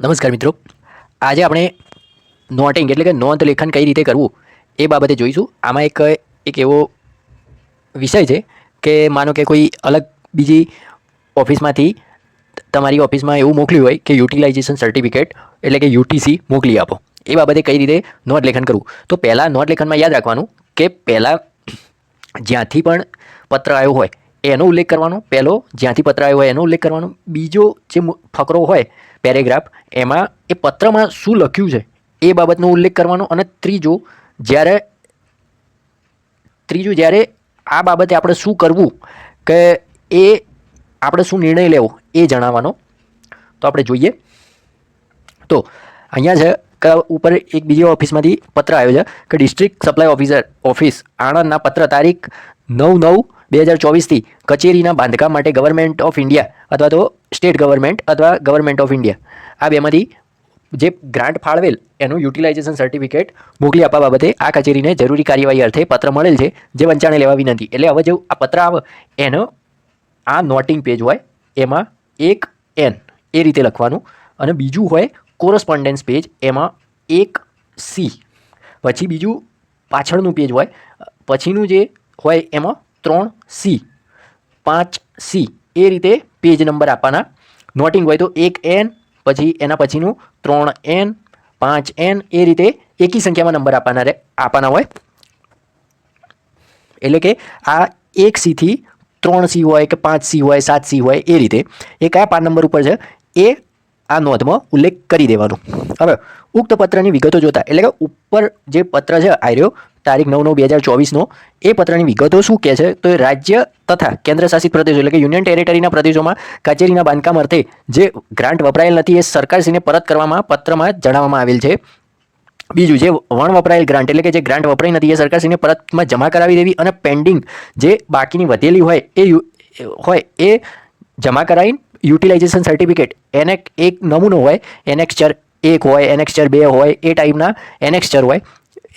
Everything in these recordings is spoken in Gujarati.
નમસ્કાર મિત્રો. આજે આપણે નોટિંગ એટલે કે નોંધ લેખન કઈ રીતે કરવું એ બાબતે જોઈશું. આમાં એક એક એવો વિષય છે કે માનો કે કોઈ અલગ બીજી ઓફિસમાંથી તમારી ઓફિસમાં એવું મોકલ્યું હોય કે યુટિલાઇઝેશન સર્ટિફિકેટ એટલે કે યુટીસી મોકલી આપો. એ બાબતે કઈ રીતે નોંધ લેખન કરવું? તો પહેલાં નોંધ લેખનમાં યાદ રાખવાનું કે પહેલાં જ્યાંથી પણ પત્ર આવ્યો હોય એનો ઉલ્લેખ કરવાનો, પહેલો જ્યાંથી પત્ર આવ્યો હોય એનો ઉલ્લેખ કરવાનો. બીજો જે ફકરો હોય, પેરેગ્રાફ, એમાં એ પત્રમાં શું લખ્યું છે, એ બાબતનો ઉલ્લેખ કરવાનો અને ત્રીજો, જ્યારે, ત્રીજું જ્યારે આ બાબતે આપણે શું કરવું, કે એ આપણે શું નિર્ણય લેવો, એ જણાવવાનો. તો આપણે જોઈએ. તો અહીંયા છે ઉપર એક બીજી ઓફિસમાંથી પત્ર આવ્યો છે, કે ડિસ્ટ્રિક્ટ સપ્લાય ઓફિસર, ઓફિસ, આણંદના પત્ર તારીખ નવ નવ બે હજાર ચોવીસથી કચેરીના બાંધકામ માટે ગવર્મેન્ટ ઓફ ઇન્ડિયા અથવા તો સ્ટેટ ગવર્મેન્ટ અથવા ગવર્મેન્ટ ઓફ ઇન્ડિયા આ બેમાંથી જે ગ્રાન્ટ ફાળવેલ, એનું યુટિલાઇઝેશન સર્ટિફિકેટ મોકલી આપવા બાબતે આ કચેરીને જરૂરી કાર્યવાહી અર્થે પત્ર મળેલ છે, જે વંચાણે લેવા વિનંતી એટલે હવે જેવું આ પત્ર આવે, એનો આ નોટિંગ પેજ હોય, એમાં એક એન એ રીતે લખવાનું. અને બીજું હોય કોરસ્પોન્ડન્સ પેજ એમાં એક સી પછી બીજું પાછળનું પેજ હોય, પછીનું જે હોય એમાં ત્રણ સી પાંચ સી એ રીતે પેજ નંબર આપવાના. નોટિંગ હોય તો એક એન પછી એના પછીનું ત્રણ એન પાંચ એન એ રીતે એકી સંખ્યામાં નંબર આપવાના રહે આપવાના હોય. એટલે કે આ એક સીથી ત્રણ સી હોય કે પાંચ સી હોય, સાત સી હોય, એ રીતે. એ કયા પાન નંબર ઉપર છે. એ આ નોંધમાં ઉલ્લેખ કરી દેવાનો. હવે, ઉક્ત પત્રની વિગતો જોતા, એટલે કે ઉપર જે પત્ર છે આર્યો તારીખ નવ નવ બે હજાર ચોવીસનો. એ પત્રની વિગતો શું કહે છે? તો એ રાજ્ય તથા કેન્દ્ર શાસિત પ્રદેશો એટલે કે યુનિયન ટેરેટરીના પ્રદેશોમાં કચેરીના બાંધકામ અર્થે જે ગ્રાન્ટ વપરાયેલ નથી એ સરકારશ્રીને પરત કરવામાં પત્રમાં જણાવવામાં આવેલ છે. બીજું, જે વણ વપરાયેલ ગ્રાન્ટ એટલે કે જે ગ્રાન્ટ વપરાઈ નથી એ સરકારશ્રીને પરતમાં જમા કરાવી દેવી અને પેન્ડિંગ જે બાકીની વધેલી હોય એ હોય એ જમા કરાવી યુટિલાઇઝેશન સર્ટિફિકેટ એને એક નમૂનો હોય એનેક્સચર એક હોય એનેક્સચર બે હોય એ ટાઈપના એનેક્સચર હોય.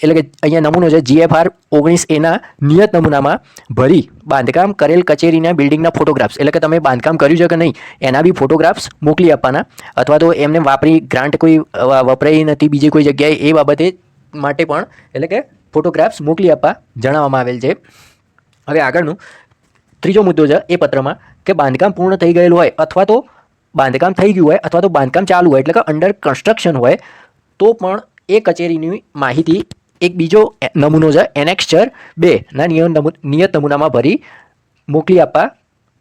એટલે કે અહીંયા નમૂનો છે જીએફઆર ઓગણીસ એના નિયત નમૂનામાં ભરી બાંધકામ કરેલ કચેરીના બિલ્ડિંગના ફોટોગ્રાફ્સ. એટલે કે તમે બાંધકામ કર્યું છે કે નહીં, એના બી ફોટોગ્રાફ્સ મોકલી આપવાના. અથવા તો એમને વાપરી, ગ્રાન્ટ કોઈ વપરાઈ નથી બીજી કોઈ જગ્યાએ, એ બાબતે માટે પણ એટલે કે ફોટોગ્રાફ્સ મોકલી આપવા જણાવવામાં આવેલ છે. હવે આગળનું ત્રીજો મુદ્દો છે, એ પત્રમાં કે બાંધકામ પૂર્ણ થઈ ગયેલું હોય અથવા તો બાંધકામ થઈ ગયું હોય અથવા તો બાંધકામ ચાલુ હોય, એટલે કે અંડર કન્સ્ટ્રક્શન હોય, તો પણ એ કચેરીની માહિતી એક બીજો નમૂનો છે, એનેક્સચર બે. ના નિયત નમૂનામાં ભરી મોકલી આપવા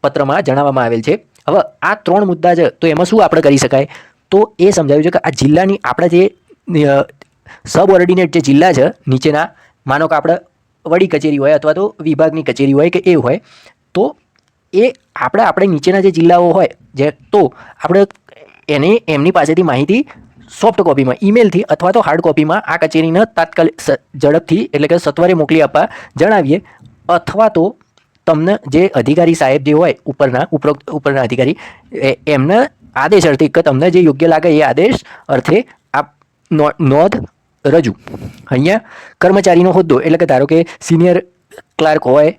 પત્રમાં જણાવવામાં આવેલ છે. હવે આ ત્રણ મુદ્દા છે, તો એમાં શું આપણે કરી શકાય? તો એ સમજાવ્યું છે કે આ જિલ્લાની આપણા જે સબ ઓર્ડિનેટ જે જિલ્લા છે, નીચેના, માનો કે આપણે વડી કચેરી હોય અથવા તો વિભાગની કચેરી હોય કે એ હોય, તો એ આપણે આપણે નીચેના જે જિલ્લાઓ હોય, જે તો આપણે એને એમની પાસેથી માહિતી સોફ્ટ કોપીમાં ઈમેલથી અથવા તો હાર્ડ કોપીમાં આ કચેરીને તાત્કાલિક ઝડપથી એટલે કે સત્વરે મોકલી આપવા જણાવીએ. અથવા તો તમને જે અધિકારી સાહેબ જે હોય, ઉપરના, ઉપરોક્ત, ઉપરના અધિકારી એમના આદેશ અર્થે કે તમને જે યોગ્ય લાગે એ આદેશ અર્થે આપ નો- નોંધ રજૂ. અહીંયા કર્મચારીનો હોદ્દો, એટલે કે ધારો કે સિનિયર ક્લાર્ક હોય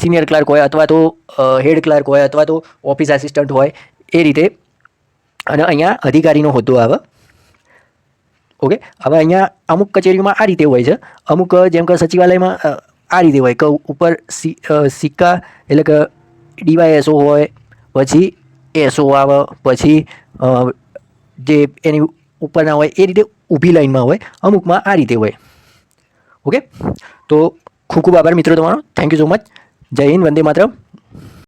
સિનિયર ક્લાર્ક હોય અથવા તો હેડ ક્લાર્ક હોય અથવા તો ઓફિસ આસિસ્ટન્ટ હોય, એ રીતે અને અહીંયા અધિકારીનો હોદ્દો આવે. ઓકે હવે અહીંયા અમુક કચેરીઓમાં આ રીતે હોય છે. અમુક, જેમ કે સચિવાલયમાં આ રીતે હોય કે ઉપર સિક્કા એટલે કે ડીવાયએસઓ હોય, પછી એસઓ આવે, પછી જે એની ઉપરના હોય એ રીતે ઊભી લાઈનમાં હોય. અમુકમાં આ રીતે હોય. ઓકે તો ખૂબ ખૂબ આભાર મિત્રો તમારો. થેન્ક યુ સો મચ જય હિન્દ, વંદે માતરમ.